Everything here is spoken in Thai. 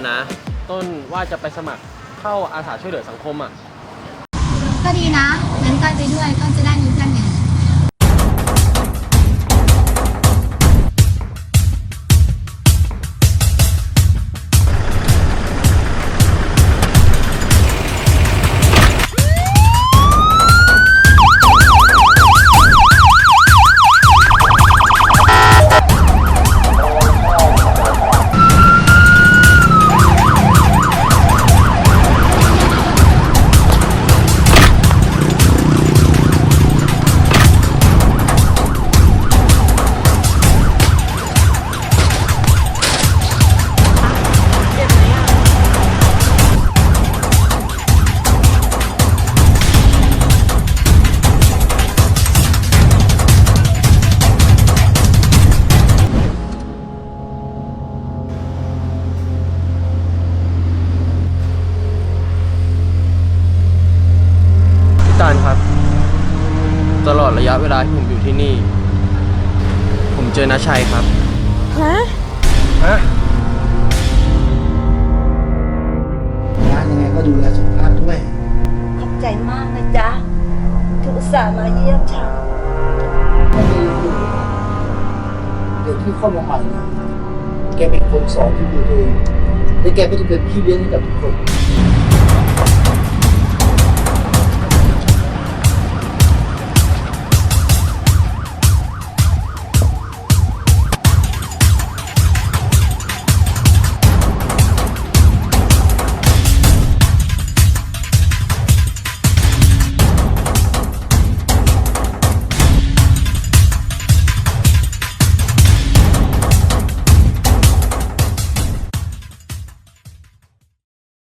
ต้นตัดสินใจแล้วนะ ต้นว่าจะไปสมัครเข้าอาสาช่วยเหลือสังคมอะ ก็ดีนะงั้นก้อยไปด้วยก้อยจะได้มีเพื่อนไง พี่ตาลครับ ตลอดระยะเวลาที่ผมอยู่ที่นี่ ผมเจอนาชัยครับ ฮะ ฮะ ร้านยังไงก็ดูแลสุขภาพด้วย ขอบใจมากนะจ๊ะที่อุตส่าห์มาเยี่ยมฉัน ไม่ได้ดูเด็กที่เข้ามาใหม่เนี่ยแกเป็นคนสอนที่ดูตัวเองและแกก็จะเป็นพี่เลี้ยงให้กับทุกคน